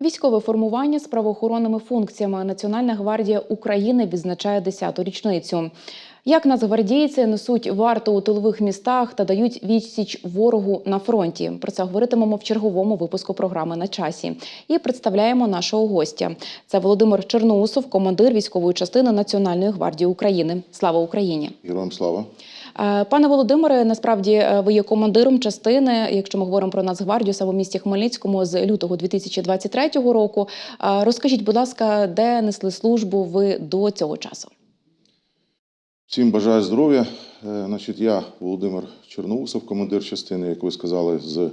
Військове формування з правоохоронними функціями Національна гвардія України відзначає 10-ту річницю. Як нацгвардійці несуть варту у тилових містах та дають відсіч ворогу на фронті. Про це говоритимемо в черговому випуску програми на часі. І представляємо нашого гостя. Це Володимир Черноусов, командир військової частини Національної гвардії України. Слава Україні! Героям слава. Е, Пане Володимире, насправді е, ви є командиром частини, якщо ми говоримо про Нацгвардію саме в місті Хмельницькому з лютого 2023 року. Е, Розкажіть, будь ласка, де несли службу ви до цього часу? Всім бажаю здоров'я. Значить, я Володимир Чорноусов, командир частини, як ви сказали, з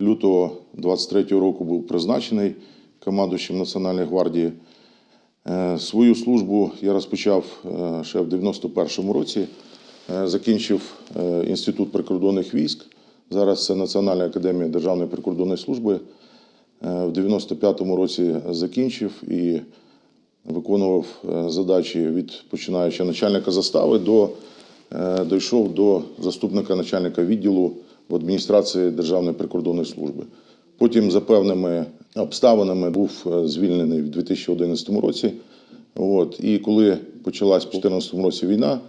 лютого 23-го року був призначений командуючим Національної гвардії. Свою службу я розпочав ще в 91-му році. Е, Закінчив е, інститут прикордонних військ. Зараз це Національна академія Державної прикордонної служби. Е, В 95-му році закінчив і виконував задачі від починаючи начальника застави до дійшов до заступника начальника відділу в адміністрації Державної прикордонної служби. Потім за певними обставинами був звільнений в 2011 році. От, і коли почалась в 2014 році війна,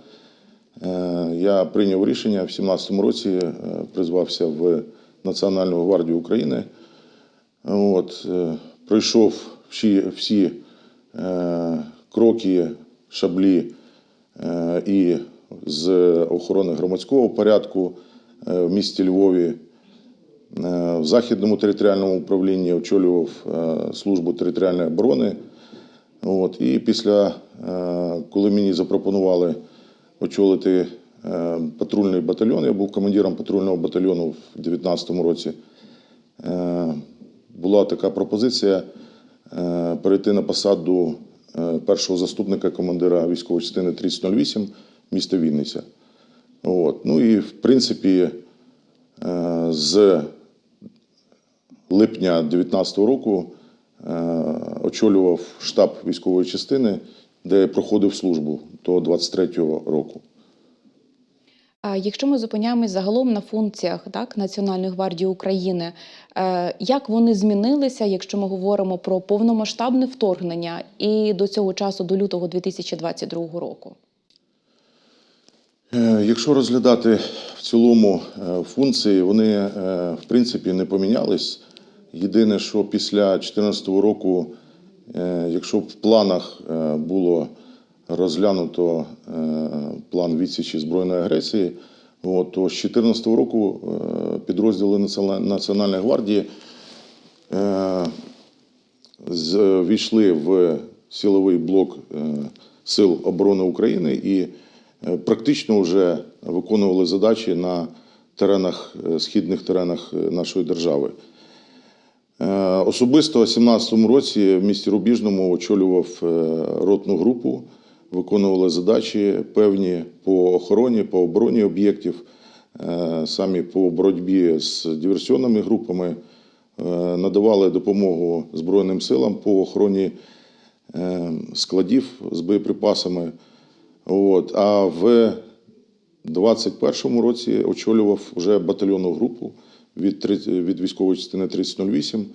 я прийняв рішення в 2017 році, е, призвався в Національну гвардію України. От, е, пройшов всі, всі е, кроки, шаблі е, і з охорони громадського порядку е, в місті Львові. Е, В Західному територіальному управлінні очолював е, службу територіальної оборони. От, і після, е, коли мені запропонували очолити е, патрульний батальйон, я був командиром патрульного батальйону в 2019 році. Е, Була така пропозиція е, перейти на посаду першого заступника командира військової частини 3008 міста Вінниця. От. Ну і в принципі, з липня 2019 року очолював штаб військової частини, де проходив службу до 23-го року. А Якщо ми зупиняємось загалом на функціях так, Національної гвардії України, е, як вони змінилися, якщо ми говоримо про повномасштабне вторгнення і до цього часу, до лютого 2022 року? Е, Якщо розглядати в цілому е, функції, вони в принципі не помінялись. Єдине, що після 2014 року, якщо в планах було розглянуто е, план відсічі збройної агресії, от, то з 2014 року е, підрозділи Національної- гвардії е, війшли в силовий блок Сил оборони України і практично вже виконували задачі на теренах, східних теренах нашої держави. Особисто у 2017 році в місті Рубіжному очолював ротну групу, виконували задачі певні по охороні, по обороні об'єктів, е, самі по боротьбі з диверсіонними групами, е, надавали допомогу Збройним силам по охороні е, складів з боєприпасами. От. А в 2021 році очолював вже батальйонну групу від, 30 від військової частини 3008.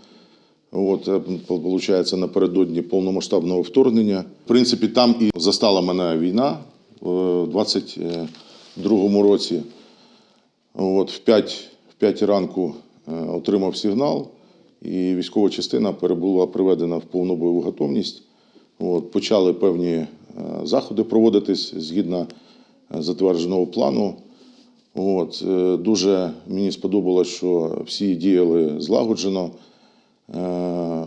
От, виходить, напередодні повномасштабного вторгнення. В принципі, там і застала мене війна е, в 22 році. От, в 5, в 5 ранку е, отримав сигнал, і військова частина перебула приведена в повну бойову готовність. От, почали певні е, заходи проводитись згідно е, затвердженого плану. От, е, дуже мені сподобалось, що всі діяли злагоджено, е,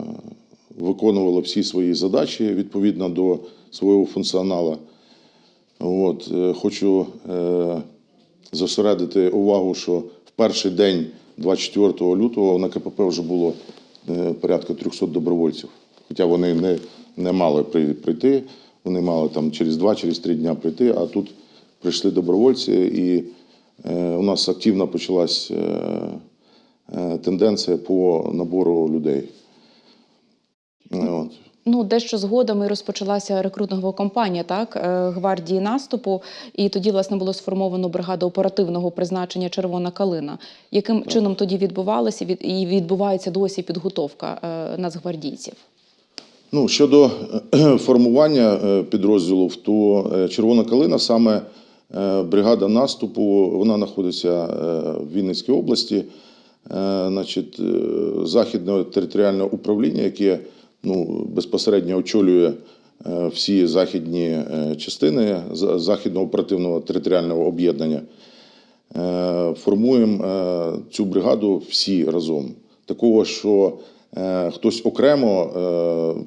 виконували всі свої задачі відповідно до свого функціоналу. От, е, хочу е, зосередити увагу, що в перший день, 24 лютого, на КПП вже було порядка 300 добровольців. Хоча вони не, не мали прийти, вони мали там через 2-3 через дня прийти, а тут прийшли добровольці, і у нас активно почалась тенденція по набору людей. От. Ну, дещо згодом і розпочалася рекрутингова кампанія, так е, гвардії наступу, і тоді власне було сформовано бригаду оперативного призначення Червона калина. Яким чином тоді відбувалося від і відбувається досі підготовка е, нацгвардійців? Ну, щодо е, формування е, підрозділів, то е, Червона калина саме е, бригада наступу, вона знаходиться е, в Вінницькій області. Е, Значить, е, західне територіальне управління, яке ну, безпосередньо очолює е, всі західні частини західного оперативного територіального об'єднання. Формуємо цю бригаду всі разом. Такого, що хтось окремо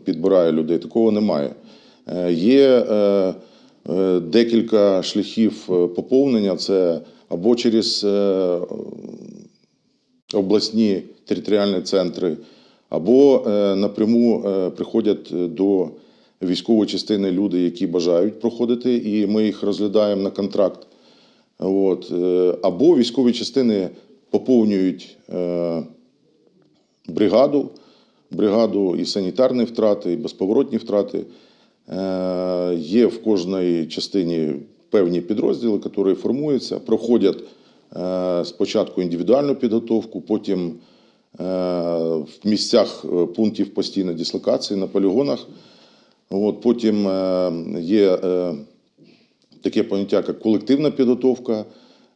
підбирає людей, такого немає. Є декілька шляхів поповнення. Це або через обласні територіальні центри, або е, напряму е, приходять до військової частини люди, які бажають проходити, і ми їх розглядаємо на контракт. От, е, або військові частини поповнюють бригаду, бригаду і санітарні втрати, і безповоротні втрати. Є в кожній частині певні підрозділи, які формуються, проходять спочатку індивідуальну підготовку, потім е, в місцях е, пунктів постійної дислокації на полігонах. От, потім е, є е, таке поняття, як колективна підготовка.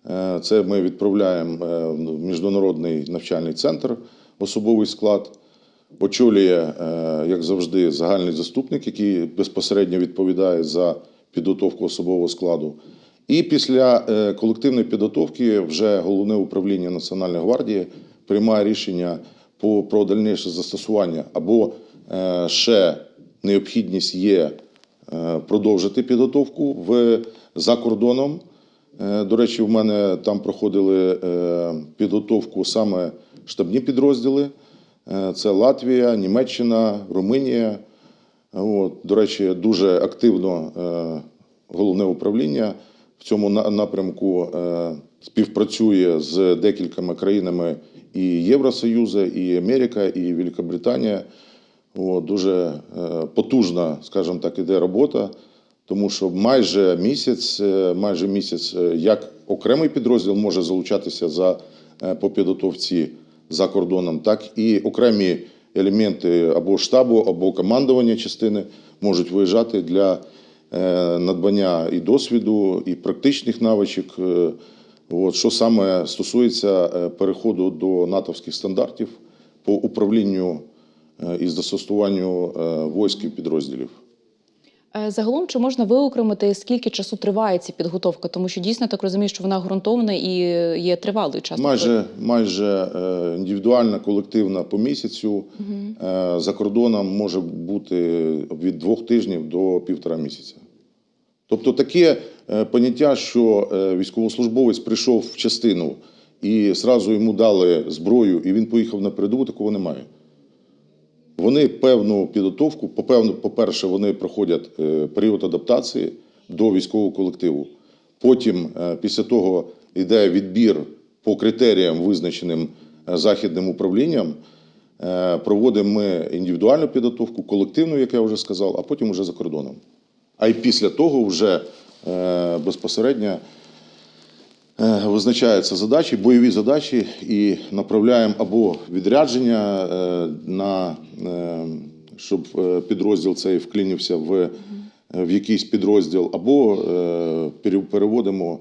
Е, Це ми відправляємо е, в міжнародний навчальний центр, особовий склад. Очолює, е, як завжди, загальний заступник, який безпосередньо відповідає за підготовку особового складу. І після е, колективної підготовки вже головне управління Національної гвардії приймає рішення про дальніше застосування або е, ще необхідність є е, продовжити підготовку в, за кордоном. До речі, в мене там проходили підготовку саме штабні підрозділи. Це Латвія, Німеччина, Румунія. От, до речі, дуже активно головне управління в цьому напрямку е, співпрацює з декількома країнами і Євросоюзу, і Америка, і Великобританія. От, дуже е, потужна, скажімо так, іде робота, тому що майже місяць, е, майже місяць, як окремий підрозділ може залучатися за, по підготовці за кордоном, так і окремі елементи або штабу, або командування частини можуть виїжджати для надбання і досвіду, і практичних навичок. е, От, що саме стосується е, переходу до натовських стандартів по управлінню е, і застосуванню е, військ і підрозділів. Е, Загалом, чи можна виокремити, скільки часу триває ця підготовка? Тому що дійсно так розумію, що вона ґрунтовна і є тривалий час. Майже, майже е, індивідуальна, колективна по місяцю. Е, За кордоном може бути від двох тижнів до півтора місяця. Тобто таке е, поняття, що е, військовослужбовець прийшов в частину і зразу йому дали зброю, і він поїхав на передову, такого немає. Вони певну підготовку, по-перше, вони проходять е, період адаптації до військового колективу. Потім, після того, йде відбір по критеріям, визначеним західним управлінням. Проводимо ми індивідуальну підготовку, колективну, як я вже сказав, а потім вже за кордоном. А й після того вже е, безпосередньо Е, визначаються задачі, бойові задачі, і направляємо або відрядження е, на щоб підрозділ цей вклинився в, в якийсь підрозділ, або переводимо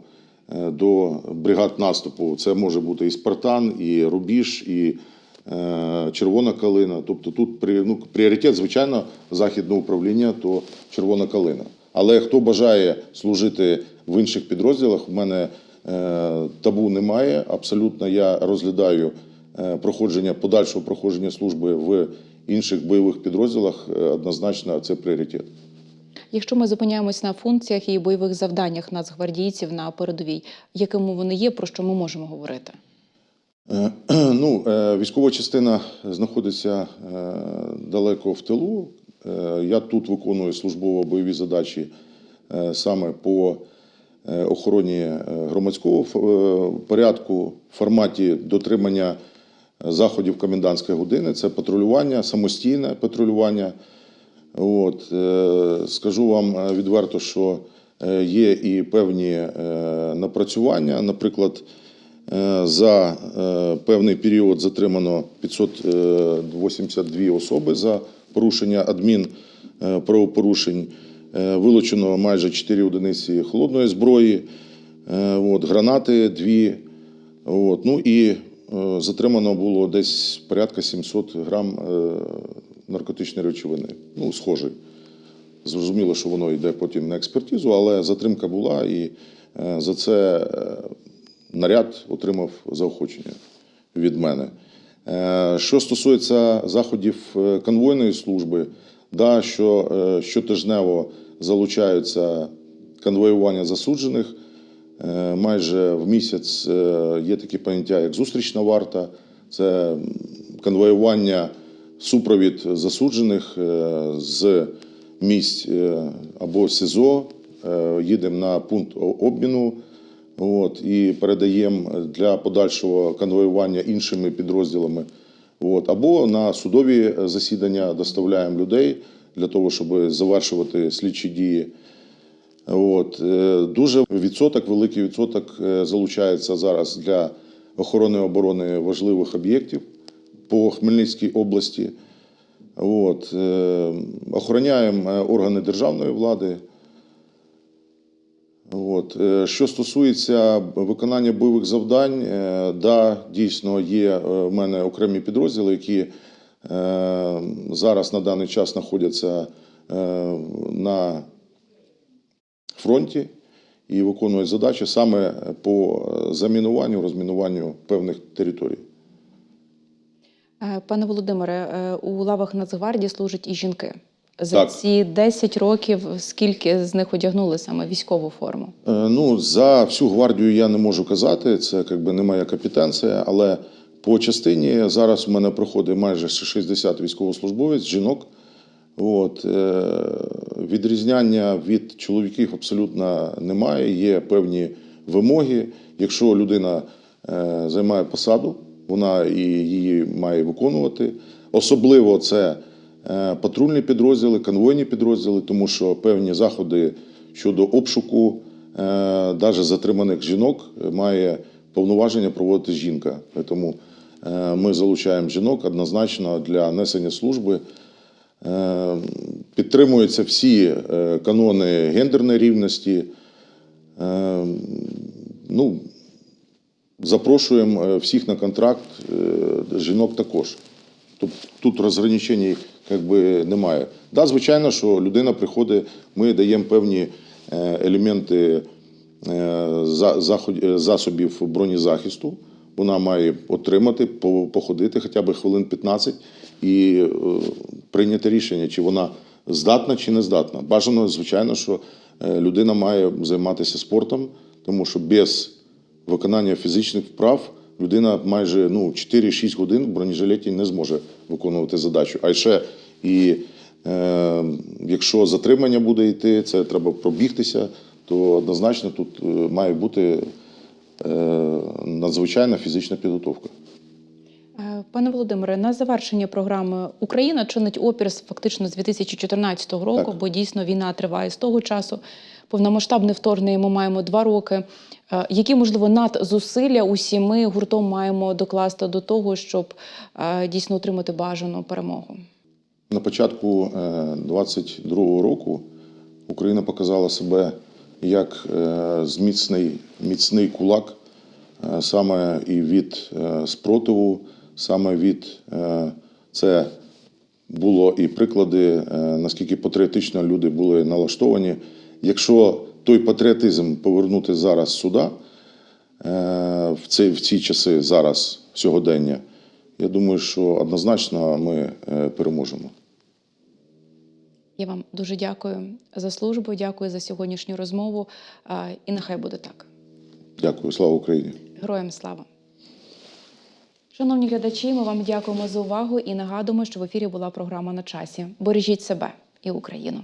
до бригад наступу. Це може бути і Спартан, і Рубіж, і Червона калина. Тобто тут ну, пріоритет, звичайно, західного управління то Червона калина. Але хто бажає служити в інших підрозділах, в мене е, табу немає. Абсолютно я розглядаю е, проходження подальшого проходження служби в інших бойових підрозділах. Е, Однозначно, це пріоритет. Якщо ми зупиняємось на функціях і бойових завданнях нацгвардійців на передовій, якими вони є, про що ми можемо говорити? Е, Ну, е, військова частина знаходиться е, далеко в тилу. Я тут виконую службово-бойові задачі саме по охороні громадського порядку в форматі дотримання заходів комендантської години. Це патрулювання, самостійне патрулювання. От, скажу вам відверто, що є і певні напрацювання. Наприклад, за е, певний період затримано 582 особи за порушення адмін е, правопорушень. Е, Вилучено майже 4 одиниці холодної зброї, е, от, гранати 2. От, ну і е, затримано було десь порядка 700 грам е, наркотичної речовини. Ну, схожий. Зрозуміло, що воно йде потім на експертизу, але затримка була, і е, за це е, наряд отримав заохочення від мене. Е, Що стосується заходів е, конвойної служби, да, що е, щотижнево залучаються конвоювання засуджених. Майже в місяць є такі поняття, як зустрічна варта, це конвоювання, супровід засуджених з місць або СІЗО, їдемо на пункт обміну. От, і передаємо для подальшого конвоювання іншими підрозділами. От, або на судові засідання доставляємо людей для того, щоб завершувати слідчі дії. От, е, дуже відсоток, великий відсоток е, залучається зараз для охорони оборони важливих об'єктів по Хмельницькій області. От, е, охороняємо е, органи державної влади. От. е, Що стосується виконання бойових завдань, е, да, дійсно є е, в мене окремі підрозділи, які зараз на даний час знаходяться на фронті і виконують задачі саме по замінуванню, розмінуванню певних територій. Пане Володимире, у лавах Нацгвардії служать і жінки. За Так. ці 10 років скільки з них одягнули саме військову форму? Е, Ну, за всю гвардію я не можу казати, це якби не моя компетенція, але по частині зараз у мене проходить майже 60 військовослужбовець, жінок. От, е, відрізняння від чоловіків абсолютно немає. Є певні вимоги. Якщо людина е, займає посаду, вона і її має виконувати. Особливо це патрульні підрозділи, конвойні підрозділи, тому що певні заходи щодо обшуку, навіть затриманих жінок, е, має повноваження проводити жінка. Тому е, ми залучаємо жінок однозначно для несення служби. Е, Підтримуються всі е, канони гендерної рівності. Е, Ну, запрошуємо е, всіх на контракт, е, жінок також. Тобто тут розграничень якби, немає. Да, звичайно, що людина приходить, ми даємо певні е, елементи е, е, засобів бронезахисту. Вона має отримати, походити хоча б хвилин 15 і прийняти рішення, чи вона здатна чи не здатна. Бажано, звичайно, що людина має займатися спортом, тому що без виконання фізичних вправ людина майже ну, 4-6 годин в бронежилеті не зможе виконувати задачу. А ще і е, якщо затримання буде йти, це треба пробігтися, то однозначно тут е, має бути е, надзвичайна фізична підготовка. Е, Пане Володимире, на завершення програми Україна чинить опір фактично з 2014 року, Так. бо дійсно війна триває з того часу. Повномасштабне вторгнення ми маємо два роки. Е, Які, можливо, надзусилля усі ми гуртом маємо докласти до того, щоб е, дійсно отримати бажану перемогу? На початку 22-го року Україна показала себе як е, зміцний міцний кулак е, саме і від е, спротиву, саме від е, це було і приклади, е, наскільки патріотично люди були налаштовані. Якщо той патріотизм повернути зараз сюди, е, в ці, в ці часи зараз сьогодення, я думаю, що однозначно ми е, переможемо. Я вам дуже дякую за службу, дякую за сьогоднішню розмову. І нехай буде так. Дякую, слава Україні! Героям слава! Шановні глядачі, ми вам дякуємо за увагу і нагадуємо, що в ефірі була програма на часі. Бережіть себе і Україну.